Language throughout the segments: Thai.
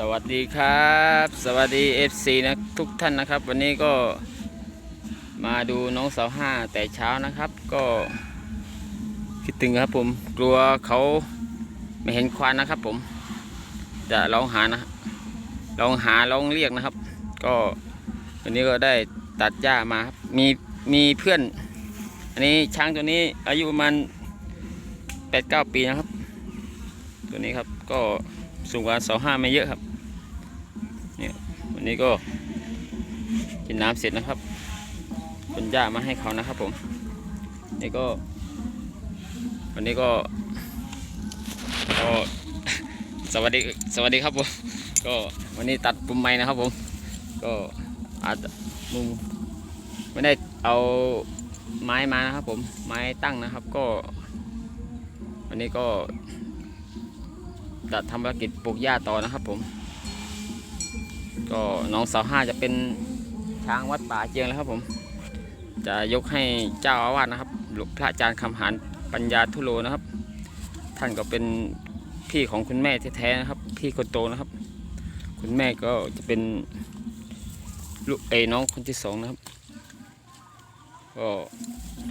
สวัสดีครับ สวัสดี FC นะทุกท่านนะครับ วันนี้ก็มาดูน้องสาวห้าแต่เช้านะครับ ก็คิดถึงครับผมกลัวเขาไม่เห็นควานนะครับผม จะลองหานะลองหาลองเรียกนะครับ ก็วันนี้ก็ได้ตัดหญ้ามาครับมีมีเพื่อน อันนี้ช้างตัวนี้อายุประมาณแปดเก้าปีนะครับ ตัวนี้ครับก็สูงกว่าเสาห้าไม่เยอะครับ นี้ก็กินน้ำเสร็จนะครับคนหญ้ามาให้เขานะครับ ผม นี่ก็ วันนี้ก็ก็สวัสดีสวัสดีครับผมก็วันนี้ตัดปุ่มไม้นะครับ ผม ก็อาจจะมุมไม่ได้เอาไม้มานะครับ ผมไม้ตั้งนะครับก็ วันนี้ก็จะทำภารกิจปลูกหญ้าต่อนะครับ ผม ก็น้องสาวห้าจะเป็นช้างวัดป่าเจียงแล้วครับผม จะยกให้เจ้าอาวาสนะครับ หลวงพระอาจารย์คำหานปัญญาทุโลนะครับ ท่านก็เป็นพี่ของคุณแม่แท้ๆนะครับ พี่คนโตนะครับ คุณแม่ก็จะเป็นลูกเอยน้องคนที่สองนะครับ ก็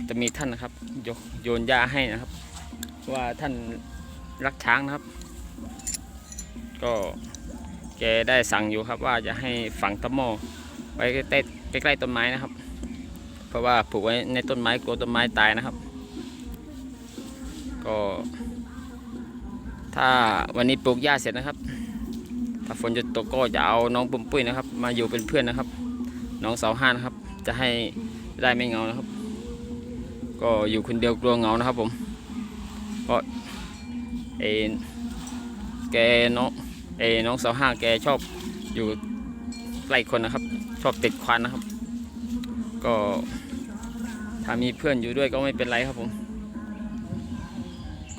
จะมีท่านนะครับยกโยนหญ้าให้นะครับ ว่าท่านรักช้างนะครับ ก็ แกได้สั่งอยู่ครับว่าจะให้ฝังตะหม้อไว้ใกล้ใกล้ๆต้นไม้นะครับ เพราะว่าผูกไว้ในต้นไม้กลัวต้นไม้ตายนะครับ ก็ ถ้าวันนี้ปลูกหญ้าเสร็จนะครับ ถ้าฝนจะตกก็จะเอาน้องปุ่มปุ้ยนะครับ มาอยู่เป็นเพื่อนนะครับ น้องเสาห้านะครับ จะให้ได้ไม่เหงานะครับ ก็อยู่คนเดียวกลัวเหงานะครับผมก็เอแกน้อง เอน้องสาวห้าแกชอบอยู่ใกล้คนนะครับ ชอบติดควันนะครับ ก็ถ้ามีเพื่อนอยู่ด้วยก็ไม่เป็นไรครับผม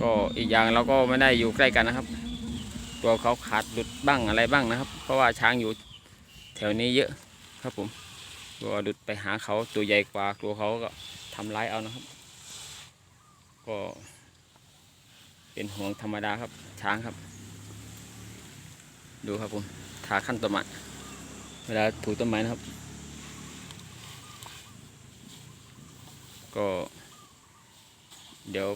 ก็อีกอย่างเราก็ไม่ได้อยู่ใกล้กันนะครับ ตัวเขาขาดหลุดบ้างอะไรบ้างนะครับ เพราะว่าช้างอยู่แถวนี้เยอะครับผมกลัวหลุดไปหาเขาตัวใหญ่กว่ากลัวเขาก็ทำร้ายเอานะครับ ก็เป็นห่วงธรรมดาครับช้างครับ ดูครับผมทาขั้นต้นไม้เวลาถูต้นไม้นะครับ ก็เดี๋ยว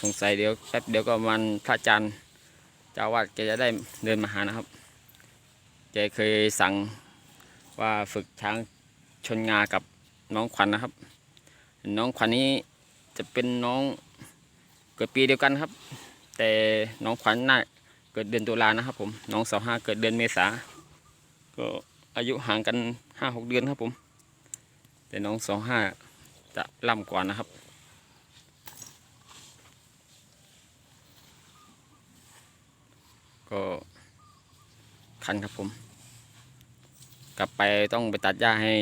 สงสัยเดี๋ยวแป๊บเดี๋ยวก็มันพระอาจารย์เจ้าวาดแกจะได้เดินมาหานะครับแกเคยสั่งว่าฝึกช้างชนงากับน้องขวัญนะครับ น้องขวัญนี้จะเป็นน้องเกิดปีเดียวกันครับ แต่น้องขวัญน่า เกิดเดือนตุลานะครับผมน้องสาวห้าเกิดเดือนเมษาก็อายุห่างกันห้าหกเดือนครับผม แต่น้องสองห้าจะล่ำกว่านะครับ ก็คันครับผม กลับไปต้องไปตัดหญ้าให้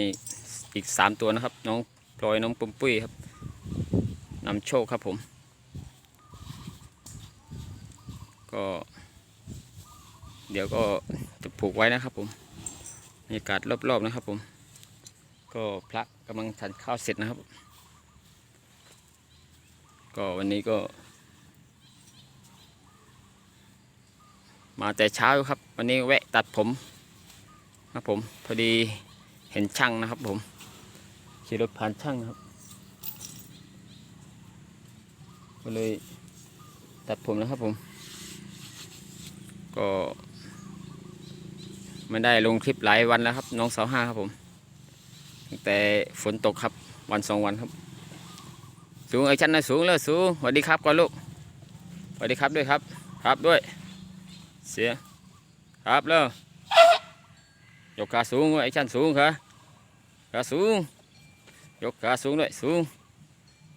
อีกสามตัวนะครับ น้องพลอยน้องปุ้มปุ้ยครับนำโชคครับผม ก็ เดี๋ยวก็จะผูกไว้นะครับผมบรรยากาศรอบๆนะครับผม ก็พระกำลังฉันข้าวเสร็จนะครับ ก็วันนี้ก็ มาแต่เช้าครับ วันนี้แวะตัดผมครับผม พอดีเห็นช่างนะครับผมขี่รถผ่านช่างครับ ก็เลยตัดผมนะครับผม ก็ ไม่ได้ลงคลิปหลายวันแล้วครับ น้องสาวห้าครับผมตั้งแต่ฝนตกครับวันสองวันครับ สูงไอ้ชั้นนะสูงเลยสูงสวัสดีครับก่อนลูกสวัสดีครับด้วยครับครับด้วย เสียครับเลยยกขาสูงไอ้ชั้นสูงครับขาสูง ยกขาสูงด้วยสูง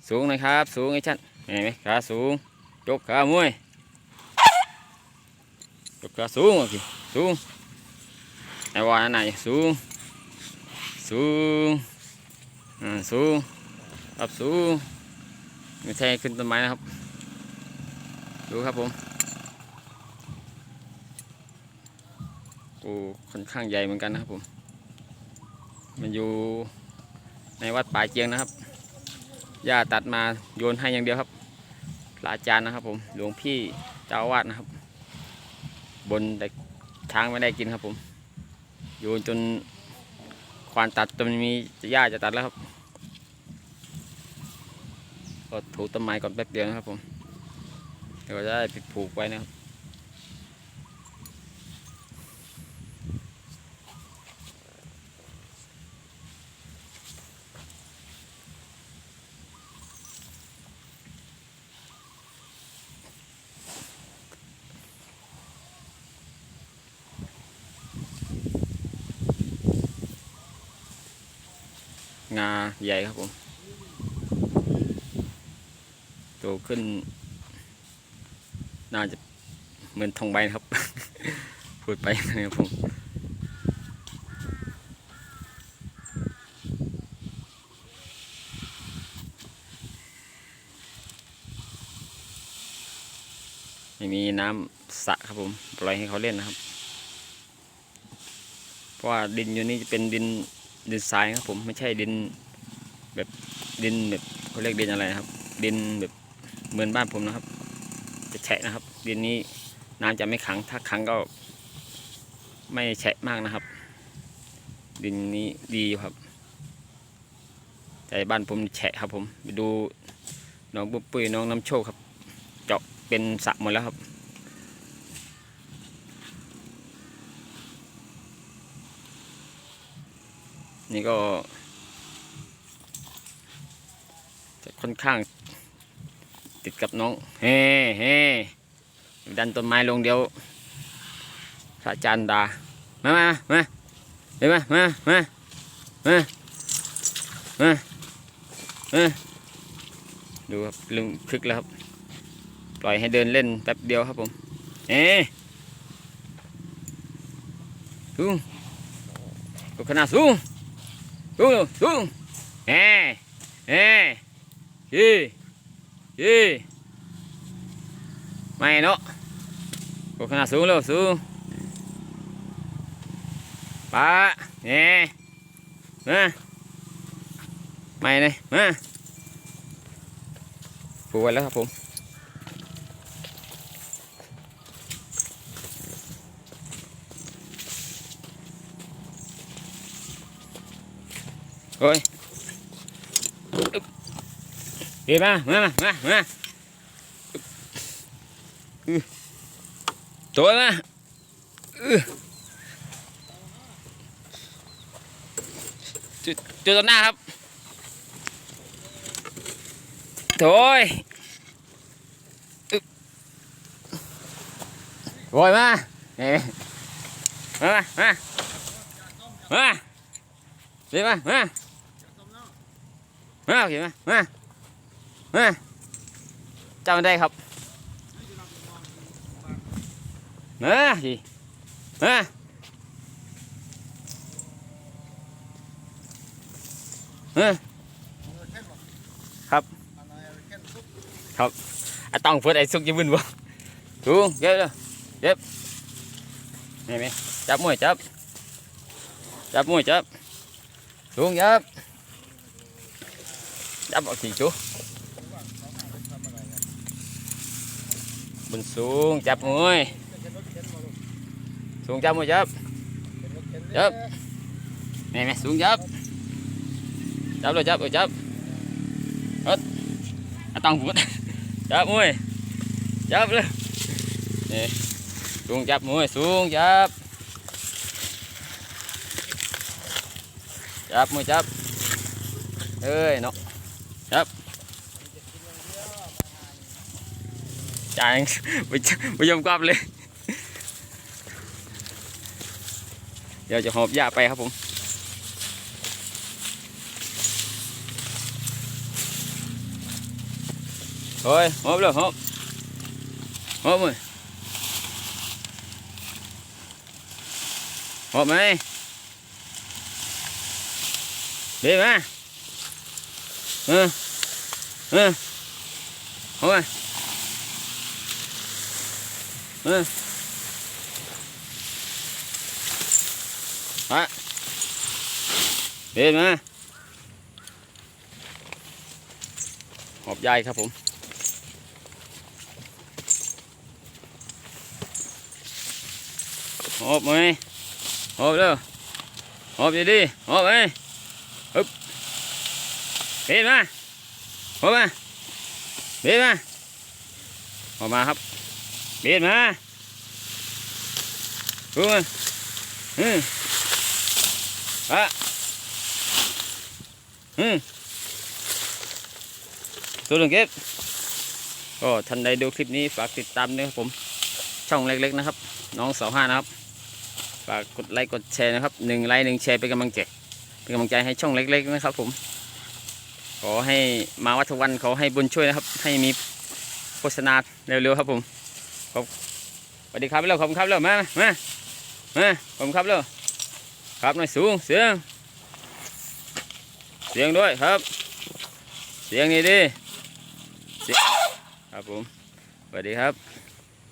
สูงนะครับ สูงไอ้ชั้นเห็นไหมขาสูง ยกขามวยยกขาสูง aqui สูง ไอ้วานไหนสูงสูงอ่าสูงอับสูงไม่ใช่ขึ้นต้นไม้นะครับ ดูครับผมโอ้ค่อนข้างใหญ่เหมือนกันนะครับผม มันอยู่ในวัดป่าเจียงนะครับหญ้าตัดมาโยนให้อย่างเดียวครับพราจารย์นะครับผมหลวงพี่เจ้าวาสนะครับ บนแต่ช้างไม่ได้กินครับผม โยนจนควานตัดจนมีหญ้าจะตัดแล้วครับก็ถูต้นไม้ก่อนแป๊บเดียวนะครับผมเดี๋ยวจะได้ผูกไว้นะครับ งาใหญ่ครับผมโตขึ้น น่าจะเหมือนทองใบครับ พูดไปนะครับผมไม่มีน้ำสระครับผม ปล่อยให้เขาเล่นนะครับ เพราะว่าดินอยู่นี่จะเป็นดิน ดินทรายครับผมไม่ใช่ดินแบบดินแบบเขาเรียกดินอะไรครับ ดินแบบเหมือนบ้านผมนะครับ จะแฉะนะครับ ดินนี้น้ำจะไม่ขังถ้าขังก็ไม่แฉะมากนะครับ ดินนี้ดีครับ แต่บ้านผมแฉะครับผมไปดูน้องปุ๊บปุ้ยน้องน้ำโชคครับ เจาะเป็นสระหมดแล้วครับ นี่ก็ จะค่อนข้าง ติดกับน้อง เฮ้เฮ้ดันต้นไม้ลงเดียว พระอาจารย์ดา มามามาเดี๋ยวมามามามามามาดูครับลืมคึกแล้วครับ ปล่อยให้เดินเล่นแป๊บเดียวครับผม เอ๊สูง ลุงลุงเอ๊เอ๊ยี่ยี่ไม่เนาะกูขนาดสูงแล้วสูงปะเอ๊มาไม่เลยมาผูกไว้แล้วครับผม rồi đi ba ma ma ma tối ma chưa chưa tấn na ครับโถ่ยอึ๊บโอยมานี่มามามามา đi มา มามาโอเคมามามาจำได้ครับมาสิมามาครับครับอต้องเพื่อไอ้สุกจะบึนบ่ถูกเก็บเลยเก็บนี่ไหมจับมวยจับจับมวยจับถูกจับ đắp vào chị chú. Mình xuống chập muối xuống chập muối chập chập nè nè xuống chập chập rồi chập rồi chập hết. À, tăng vút. Chập muối chập luôn. Nè. Xuống chập muối xuống chập chập muối chập ơi nó. จ่ายไปไปยอมกลับเลย เดี๋ยวจะหอบหญ้าไปครับผมเฮ้ยหอบเลยหอบหอบเลยหอบไหม đi mà ừ ừ thôi ừ đó đi mà hộp dây ครับผมหอบไหมหอบเร็วหอบดีๆหอบไหมฮึบเบียดมาหอบมาเบียดมาออกมาครับ เบียดมาดูมาอืมอะอืมตัวหนึ่งเก็บก็ทันใดดูคลิปนี้ฝากติดตามด้วยครับผมช่องเล็กๆนะครับ น้องสาวห้านะครับ ฝากกดไลค์กดแชร์นะครับหนึ่งไลค์หนึ่งแชร์เป็นกำลังใจเป็นกำลังใจให้ช่องเล็ก ๆ นะครับผม ขอให้มาวัดทุกวันขอให้บุญช่วยนะครับ ให้มีโฆษณาเร็วๆครับผม ขอบสวัสดีครับเร็วขอบคุณครับเร็วมามามาขอบคุณครับเร็วครับหน่อยสูงเสียง เสียงด้วยครับ เสียงนี้ดีครับผมสวัสดีครับ